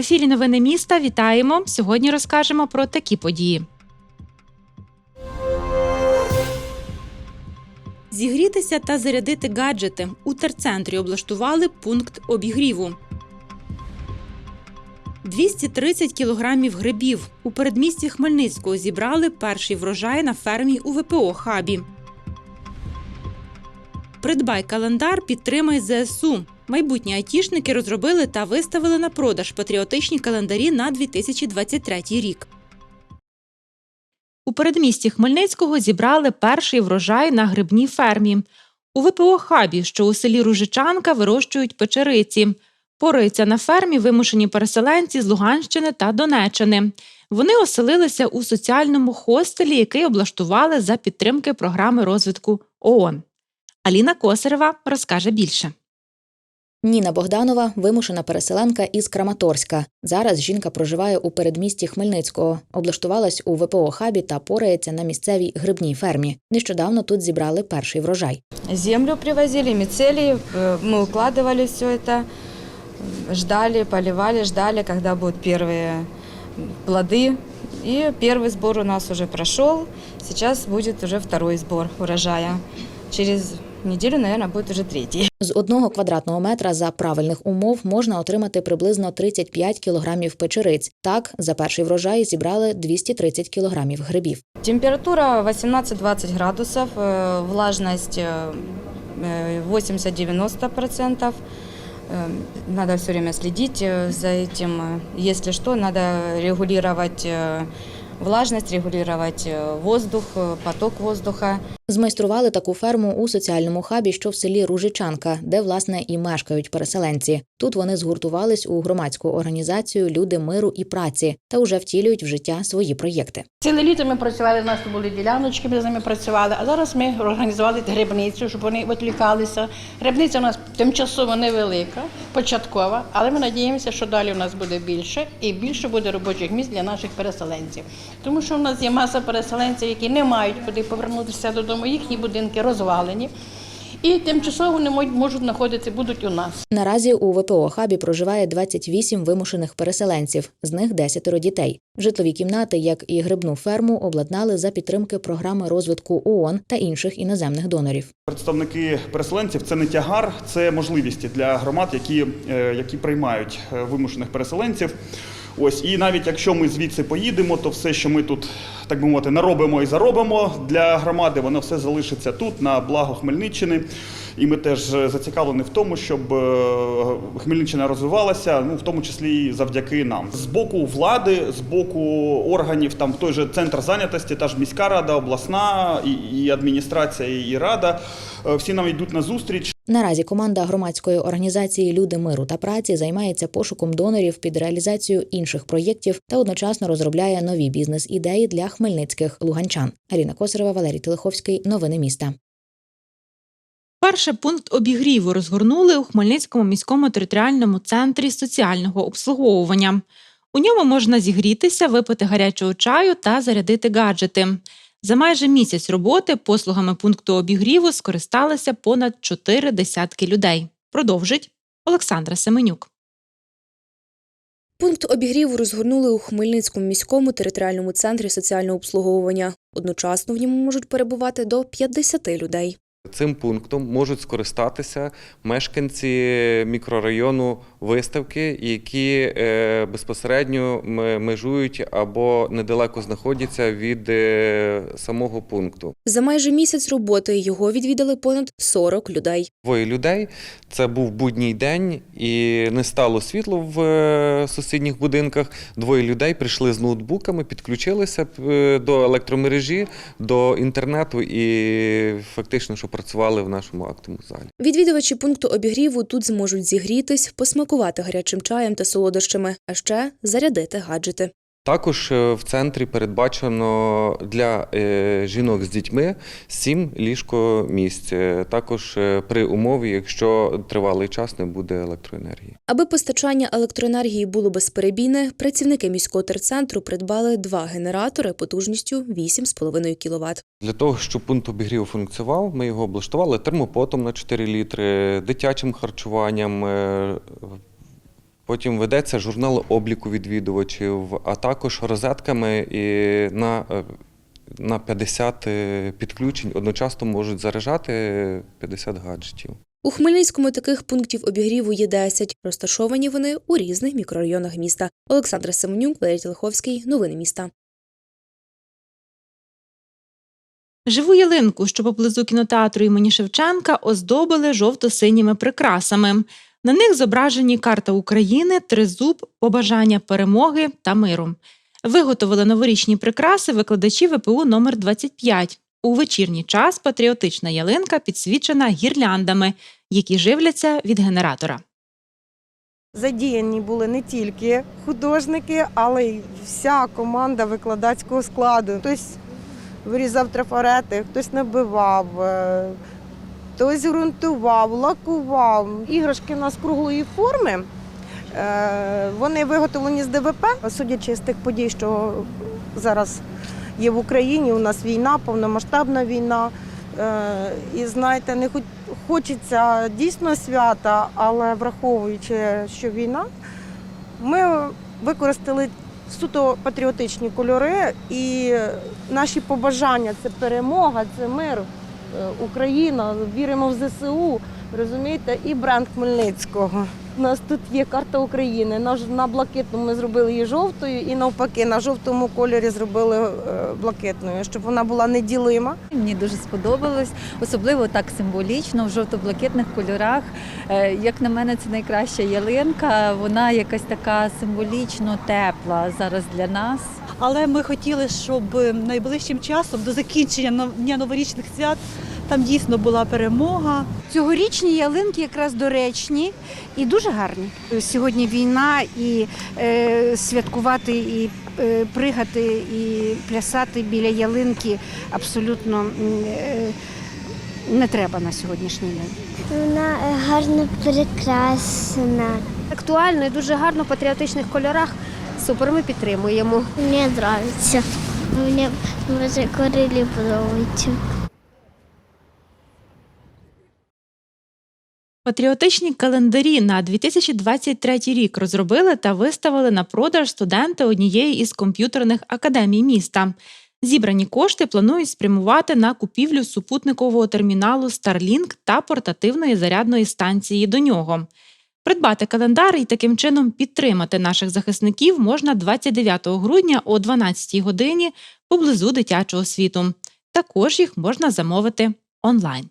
В ефірі новини міста вітаємо. Сьогодні розкажемо про такі події. Зігрітися та зарядити гаджети. У терцентрі облаштували пункт обігріву. 230 кілограмів грибів. У передмісті Хмельницького зібрали перший врожай на фермі у ВПО Хабі. Придбай календар, підтримай ЗСУ. Майбутні айтішники розробили та виставили на продаж патріотичні календарі на 2023 рік. У передмісті Хмельницького зібрали перший врожай на грибній фермі. У ВПО Хабі, що у селі Ружичанка, вирощують печериці. Пораються на фермі вимушені переселенці з Луганщини та Донеччини. Вони оселилися у соціальному хостелі, який облаштували за підтримки програми розвитку ООН. Аліна Косарева розкаже більше. Ніна Богданова вимушена переселенка із Краматорська. Зараз жінка проживає у передмісті Хмельницького, облаштувалась у ВПО хабі та порається на місцевій грибній фермі. Нещодавно тут зібрали перший врожай. Землю привозили, мицелии, э, мы укладывали все это, э, ждали, поливали, ждали, когда будут первые плоды. И первый сбор у нас уже прошел, сейчас будет уже второй сбор урожая. Через неделю, наверное, будет уже третий. З одного квадратного метра за правильних умов можна отримати приблизно 35 кілограмів печериць. Так, за перший врожай зібрали 230 кілограмів грибів. Температура 18-20 градусов, э, влажность э, э, 80-90%. Э, Надо все время следить э, за этим. Э, Если что, надо регулировать э, влажность, регулировать э, воздух, э, поток воздуха. Змайстрували таку ферму у соціальному хабі, що в селі Ружичанка, де власне і мешкають переселенці. Тут вони згуртувались у громадську організацію Люди миру і праці та уже втілюють в життя свої проєкти. Ціле літо ми працювали, у нас були діляночки, ми з ними працювали. А зараз ми організували грибницю, щоб вони відлікалися. Грибниця у нас тимчасово невелика, початкова, але ми надіємося, що далі у нас буде більше і більше буде робочих місць для наших переселенців. Тому що у нас є маса переселенців, які не мають куди повернутися додому, їхні будинки розвалені. І тимчасово не можуть- можуть знаходитися, будуть у нас. Наразі у ВПО хабі проживає 28 вимушених переселенців, з них 10 дітей. Житлові кімнати, як і грибну ферму, обладнали за підтримки програми розвитку ООН та інших іноземних донорів. Представники переселенців це не тягар, це можливості для громад, які, е, які приймають е, вимушених переселенців. Ось і навіть якщо ми звідси поїдемо, то все, що ми тут так би мовити, наробимо і заробимо для громади, воно все залишиться тут на благо Хмельниччини. І ми теж е, зацікавлені в тому, щоб е, Хмельниччина розвивалася, ну в тому числі і завдяки нам. З боку влади, з боку органів, там той же центр зайнятості, та ж міська рада, обласна і, і адміністрація, і рада. Е, Всі нам йдуть на зустріч. Наразі команда громадської організації Люди миру та праці займається пошуком донорів під реалізацію інших проєктів та одночасно розробляє нові бізнес-ідеї для хмельницьких луганчан. Аліна Косарева, Валерій Телеховський. Новини міста. Перший пункт обігріву розгорнули у Хмельницькому міському територіальному центрі соціального обслуговування. У ньому можна зігрітися, випити гарячого чаю та зарядити гаджети. За майже місяць роботи послугами пункту обігріву скористалися понад чотири десятки людей. Продовжить Олександра Семенюк. Пункт обігріву розгорнули у Хмельницькому міському територіальному центрі соціального обслуговування. Одночасно в ньому можуть перебувати до 50 людей. Цим пунктом можуть скористатися мешканці мікрорайону виставки, які е, безпосередньо межують або недалеко знаходяться від е, самого пункту. За майже місяць роботи його відвідали понад 40 людей. Двоє людей. Це був будній день, і не стало світло в е, сусідніх будинках. Двоє людей прийшли з ноутбуками, підключилися до електромережі, до інтернету і фактично, що працювали в нашому актовому залі. Відвідувачі пункту обігріву тут зможуть зігрітись, посмакувати гарячим чаєм та солодощами, а ще зарядити гаджети. Також е, в центрі передбачено для е, жінок з дітьми 7 ліжко-місць. Е, Також при умові, якщо тривалий час не буде електроенергії. Аби постачання електроенергії було безперебійне, працівники міського терцентру придбали два генератори потужністю 8,5 кВт. Для того, щоб пункт обігріву функціонував, ми його облаштували термопотом на 4 літри, дитячим харчуванням. Потім ведеться журнал обліку відвідувачів, а також розетками і на, е, на 50 е, підключень одночасно можуть заряджати 50 гаджетів. У Хмельницькому таких пунктів обігріву є 10. Розташовані вони у різних мікрорайонах міста. Олександра Семенюк, Валерій Телеховський. Новини міста. Живу ялинку, що поблизу кінотеатру імені Шевченка, оздобили жовто-синіми прикрасами. На них зображені карта України, тризуб, побажання перемоги та миру. Виготовили новорічні прикраси викладачі ВПУ номер 25 У вечірній час патріотична ялинка підсвічена гірляндами, які живляться від генератора. Задіяні були не тільки художники, але й вся команда викладацького складу. Хтось вирізав трафарети, хтось набивав, е, хтось ґрунтував, лакував. Іграшки у нас круглої форми. Е, Вони виготовлені з ДВП, судячи з тих подій, що зараз є в Україні. У нас війна, повномасштабна війна. Е, І знаєте, не хочеться дійсно свята, але враховуючи, що війна, ми використали суто патріотичні кольори і наші побажання це перемога, це мир, Україна, віримо в ЗСУ, розумієте, і бренд Хмельницького. У нас тут є карта України. На, на блакитному ми зробили її жовтою, і навпаки, на жовтому кольорі зробили е, блакитною, щоб вона була неділима. Мені дуже сподобалось, особливо так символічно, в жовто-блакитних кольорах. Е, Як на мене, це найкраща ялинка. Вона якась така символічно тепла зараз для нас. Але ми хотіли, щоб найближчим часом до закінчення Дня новорічних свят там дійсно була перемога. Цьогорічні ялинки якраз доречні і дуже гарні. Сьогодні війна і е, святкувати, і е, пригати, і плясати біля ялинки абсолютно е, не треба на сьогоднішній день. Вона гарно прикрашена. Актуально і дуже гарно в патріотичних кольорах. Супер, ми підтримуємо. Мені подобається. Мені дуже корилі подобаються. Патріотичні календарі на 2023 рік розробили та виставили на продаж студенти однієї із комп'ютерних академій міста. Зібрані кошти планують спрямувати на купівлю супутникового терміналу Starlink та портативної зарядної станції до нього. Придбати календар і таким чином підтримати наших захисників можна 29 грудня о 12 годині поблизу дитячого світу. Також їх можна замовити онлайн.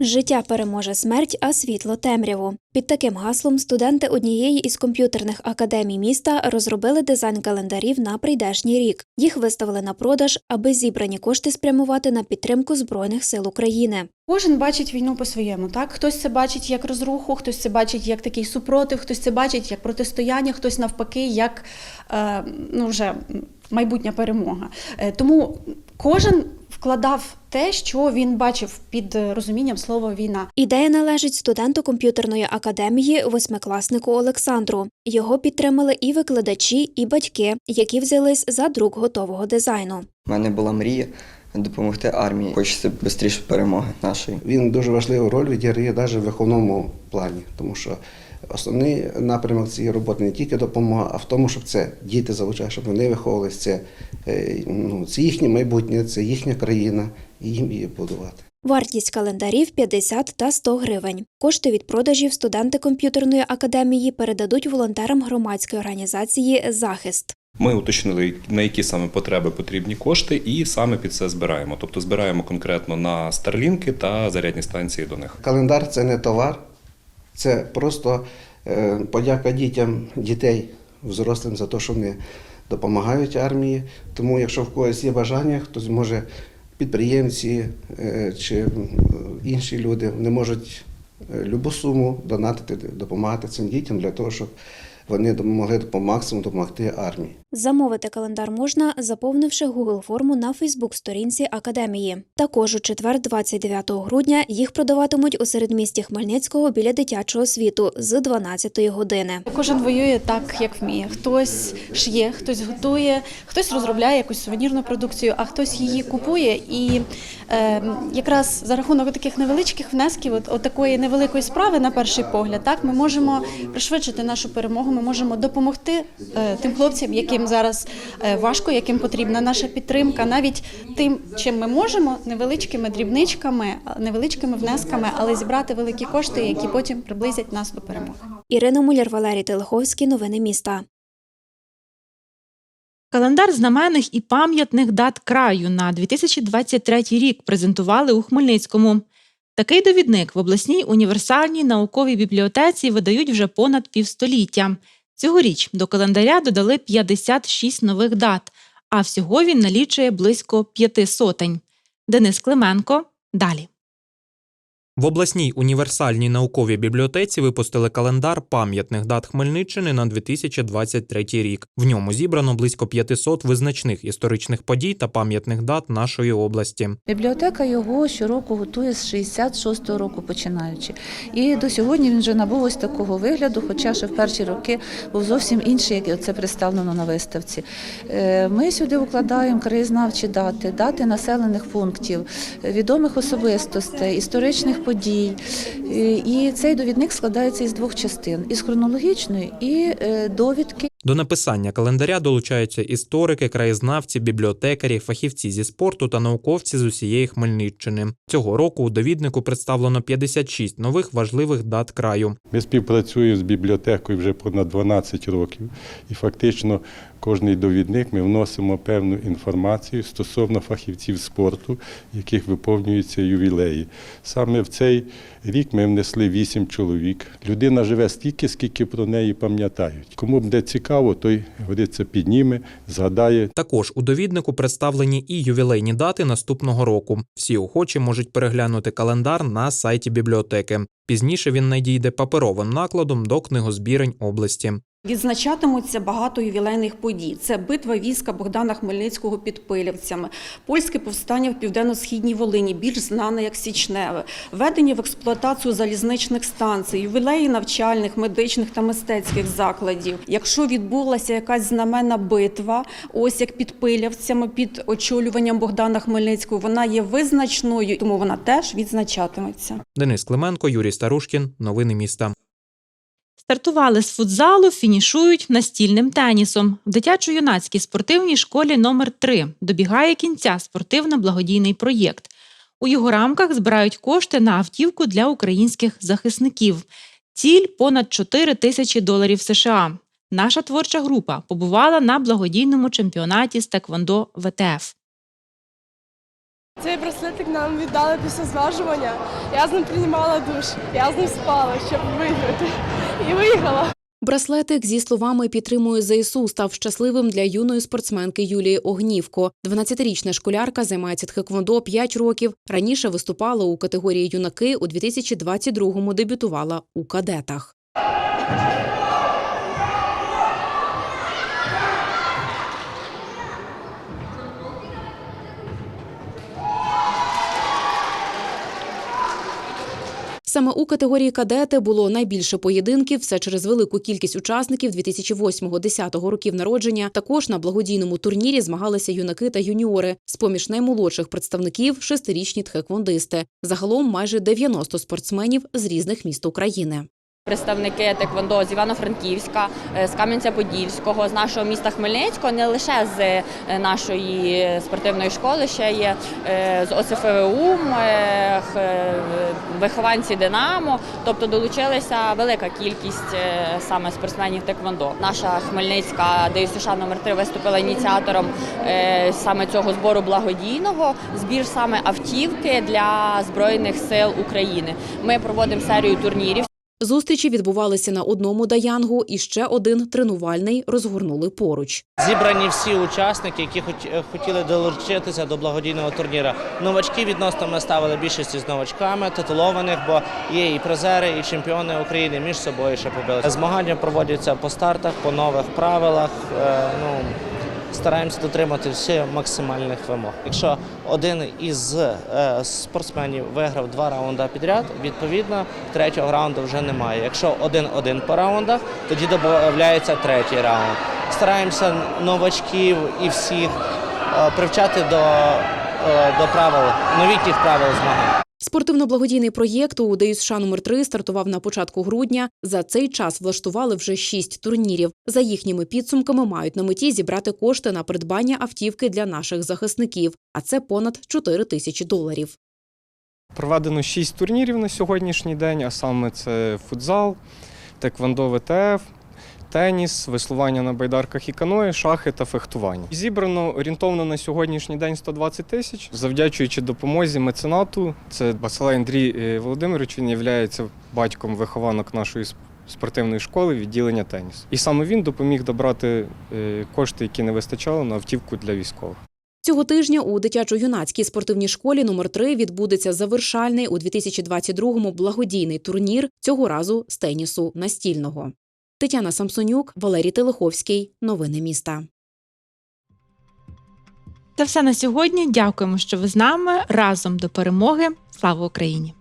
Життя переможе смерть, а світло темряву. Під таким гаслом студенти однієї із комп'ютерних академій міста розробили дизайн календарів на прийдешній рік. Їх виставили на продаж, аби зібрані кошти спрямувати на підтримку Збройних сил України. Кожен бачить війну по-своєму. Так, хтось це бачить як розруху, хтось це бачить як такий супротив, хтось це бачить як протистояння, хтось навпаки, як е, ну вже майбутня перемога. Е, тому кожен вкладав те, що він бачив під розумінням слова війна. Ідея належить студенту комп'ютерної академії, восьмикласнику Олександру. Його підтримали і викладачі, і батьки, які взялись за друк готового дизайну. У мене була мрія допомогти армії. Хочеться швидше перемоги нашої. Він дуже важливу роль відіграє навіть в виховному плані, тому що основний напрямок цієї роботи не тільки допомога, а в тому, щоб це діти залучали, щоб вони виховувалися. Це, е, ну, це їхнє майбутнє, це їхня країна, і їм її будувати. Вартість календарів 50 та 100 гривень. Кошти від продажів студенти комп'ютерної академії передадуть волонтерам громадської організації Захист. Ми уточнили, на які саме потреби потрібні кошти, і саме під це збираємо. Тобто збираємо конкретно на старлінки та зарядні станції до них. Календар це не товар, це просто е, подяка дітям, дітей, взрослим за те, що вони допомагають армії. Тому, якщо в когось є бажання, хтось може підприємці е, чи інші люди вони можуть е, любу суму донатити, допомагати цим дітям для того, щоб вони могли по максимуму допомогти армії. Замовити календар можна, заповнивши Google форму на Фейсбук-сторінці академії. Також у четвер, 29 грудня, їх продаватимуть у середмісті Хмельницького біля дитячого світу з 12 години. Кожен воює так, як вміє. Хтось шиє, хтось готує, хтось розробляє якусь сувенірну продукцію, а хтось її купує. І е, якраз за рахунок таких невеличких внесків, от, от такої невеликої справи, на перший погляд, так ми можемо пришвидшити нашу перемогу. Ми можемо допомогти е, тим хлопцям, яким зараз е, важко, яким потрібна наша підтримка, навіть тим, чим ми можемо, невеличкими дрібничками, невеличкими внесками, але зібрати великі кошти, які потім приблизять нас до перемоги. Ірина Муляр, Валерій Телеховський. Новини міста. Календар знаменних і пам'ятних дат краю на 2023 рік презентували у Хмельницькому. Такий довідник в обласній універсальній науковій бібліотеці видають вже понад півстоліття. Цьогоріч до календаря додали 56 нових дат, а всього він налічує близько п'яти сотень. Денис Клименко далі. В обласній універсальній науковій бібліотеці випустили календар пам'ятних дат Хмельниччини на 2023 рік. В ньому зібрано близько 500 визначних історичних подій та пам'ятних дат нашої області. Бібліотека його щороку готує з 66-го року починаючи. І до сьогодні він вже набув ось такого вигляду, хоча ще в перші роки був зовсім інший, як це представлено на виставці. Е, Ми сюди укладаємо краєзнавчі дати, дати населених пунктів, е, відомих особистостей, історичних подій. Е, І цей довідник складається із двох частин: із хронологічної і е, довідки. До написання календаря долучаються історики, краєзнавці, бібліотекарі, фахівці зі спорту та науковці з усієї Хмельниччини. Цього року у довіднику представлено 56 нових важливих дат краю. Ми співпрацюємо з бібліотекою вже понад 12 років, і фактично кожний довідник ми вносимо певну інформацію стосовно фахівців спорту, яких виповнюються ювілеї. Саме в цей рік ми внесли 8 чоловік. Людина живе стільки, скільки про неї пам'ятають. Кому буде цікаво, той говориться, підніме, згадає. Також у довіднику представлені і ювілейні дати наступного року. Всі охочі можуть переглянути календар на сайті бібліотеки. Пізніше він надійде паперовим накладом до книгозбірень області. Відзначатимуться багато ювілейних подій. Це битва війська Богдана Хмельницького під Пилявцями, польське повстання в південно-східній Волині, більш знане як Січневе, введення в експлуатацію залізничних станцій, ювілеї навчальних, медичних та мистецьких закладів. Якщо відбулася якась знаменна битва, ось як під Пилявцями, під очолюванням Богдана Хмельницького, вона є визначною, тому вона теж відзначатиметься. Денис Клименко, Юрій Старушкін. Новини міста. Стартували з футзалу, фінішують настільним тенісом. В дитячо-юнацькій спортивній школі номер 3 добігає кінця спортивно-благодійний проєкт. У його рамках збирають кошти на автівку для українських захисників. Ціль понад 4 тисячі доларів США. Наша творча група побувала на благодійному чемпіонаті з Теквондо ВТФ. Цей браслетик нам віддали після зважування. Я з ним приймала душ, я з ним спала, щоб виграти. І виїхала. Браслетик зі словами підтримую ЗСУ став щасливим для юної спортсменки Юлії Огнівко. 12-річна школярка займається тхеквондо 5 років. Раніше виступала у категорії юнаки. У 2022-му дебютувала у кадетах. Саме у категорії кадети було найбільше поєдинків. Все через велику кількість учасників 2008-10 років народження. Також на благодійному турнірі змагалися юнаки та юніори. З поміж наймолодших представників шестирічні тхеквондисти. Загалом майже 90 спортсменів з різних міст України. Представники Теквондо з Івано-Франківська, е, з Кам'янця-Подільського, з нашого міста Хмельницького, не лише з е, нашої спортивної школи, ще є е, з ОСФВУ, вихованці Динамо. Тобто долучилася велика кількість саме спортсменів Теквондо. Наша Хмельницька ДЮСШ номер 3 виступила ініціатором саме цього збору благодійного. Збір саме автівки для Збройних сил України. Ми проводимо серію турнірів. Зустрічі відбувалися на одному даянгу, і ще один тренувальний розгорнули поруч. Зібрані всі учасники, які е, хотіли долучитися до благодійного турніру. Новачки відносно ми ставили більшості з новачками, титулованих, бо є і призери, і чемпіони України між собою ще побили. Змагання проводяться по стартах, по нових правилах. Е, Ну, стараємося дотримати всіх максимальних вимог. Якщо один із е, спортсменів виграв два раунди підряд, відповідно третього раунду вже немає. Якщо один-один по раундах, тоді додається третій раунд. Стараємося новачків і всіх е, привчати до, е, до правил, новітніх правил змагань. Спортивно-благодійний проєкт у ДЮСШ номер 3 стартував на початку грудня. За цей час влаштували вже шість турнірів. За їхніми підсумками мають на меті зібрати кошти на придбання автівки для наших захисників, а це понад 4 тисячі доларів. Проведено шість турнірів на сьогоднішній день, а саме це футзал, теквондо ВТФ, теніс, веслування на байдарках і каної, шахи та фехтування. Зібрано орієнтовно на сьогоднішній день 120 тисяч, завдячуючи допомозі меценату. Це Басилай Андрій е, Володимирович, він є батьком вихованок нашої спортивної школи відділення тенісу. І саме він допоміг добрати е, кошти, які не вистачало на автівку для військових. Цього тижня у дитячо-юнацькій спортивній школі номер 3 відбудеться завершальний у 2022-му благодійний турнір, цього разу з тенісу настільного. Тетяна Самсонюк, Валерій Телеховський. Новини міста. Це все на сьогодні. Дякуємо, що ви з нами разом до перемоги. Слава Україні!